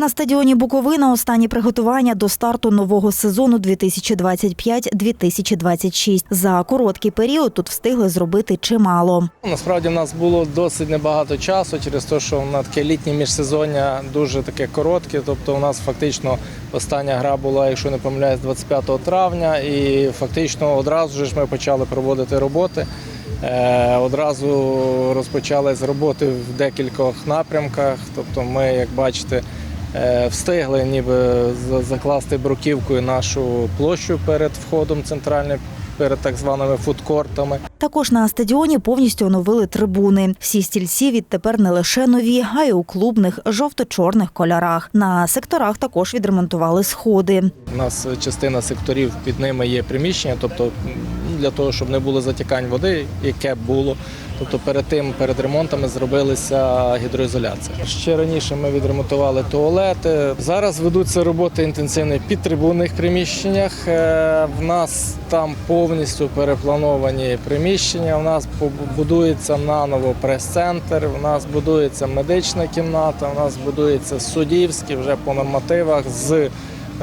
На стадіоні Буковина останні приготування до старту нового сезону 2025-2026. За короткий період тут встигли зробити чимало. Насправді в нас було досить небагато часу через те, що на таке літнє міжсезоння дуже таке коротке. Тобто у нас фактично остання гра була, якщо не помиляюсь, 25 травня, і фактично одразу ж ми почали проводити роботи. Е, Одразу розпочали з роботи в декількох напрямках. Тобто, ми, як бачите, встигли ніби за- закласти бруківкою нашу площу перед входом центральним, перед так званими фудкортами. Також на стадіоні повністю оновили трибуни. Всі стільці відтепер не лише нові, а й у клубних жовто-чорних кольорах. На секторах також відремонтували сходи. У нас частина секторів під ними є приміщення, тобто для того, щоб не було затікань води, яке було. Тобто перед тим, перед ремонтами зробилася гідроізоляція. Ще раніше ми відремонтували туалети. Зараз ведуться роботи інтенсивні в підтрибунних приміщеннях. Е, В нас там повністю переплановані приміщення. У нас будується наново прес-центр, у нас будується медична кімната, у нас будується суддівський вже по нормативах з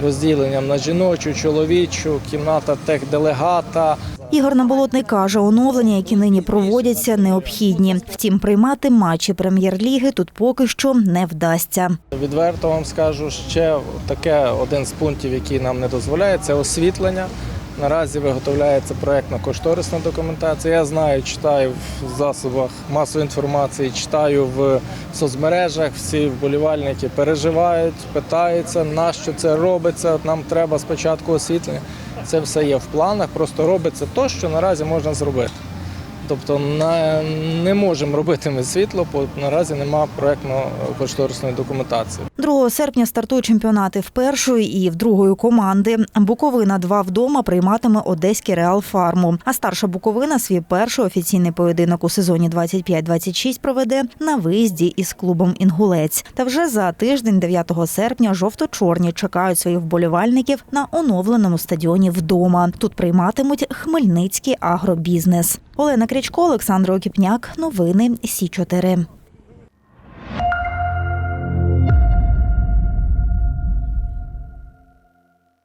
розділенням на жіночу, чоловічу, кімната техделегата. Ігор Наболотний каже, оновлення, які нині проводяться, необхідні. Втім, приймати матчі прем'єр-ліги тут поки що не вдасться. Відверто вам скажу, ще таке один з пунктів, який нам не дозволяє, це освітлення. Наразі виготовляється проєктно-кошторисна документація. Я знаю, читаю в засобах масової інформації, читаю в соцмережах. Всі вболівальники переживають, питаються, на що це робиться. Нам треба спочатку освітлення. Це все є в планах, просто робиться то, що наразі можна зробити. Тобто не можемо робити ми світло, бо наразі немає проєктно-кошторисної документації. 2 серпня стартують чемпіонати в першої і в другої команди. Буковина 2 вдома прийматиме одеський Реал Фарму. А старша Буковина свій перший офіційний поєдинок у сезоні 25-26 проведе на виїзді із клубом Інгулець. Та вже за тиждень, 9 серпня, жовто-чорні чекають своїх вболівальників на оновленому стадіоні вдома. Тут прийматимуть Хмельницький агробізнес. Олена Крячко, Олександр Окіпняк. Новини Сі 4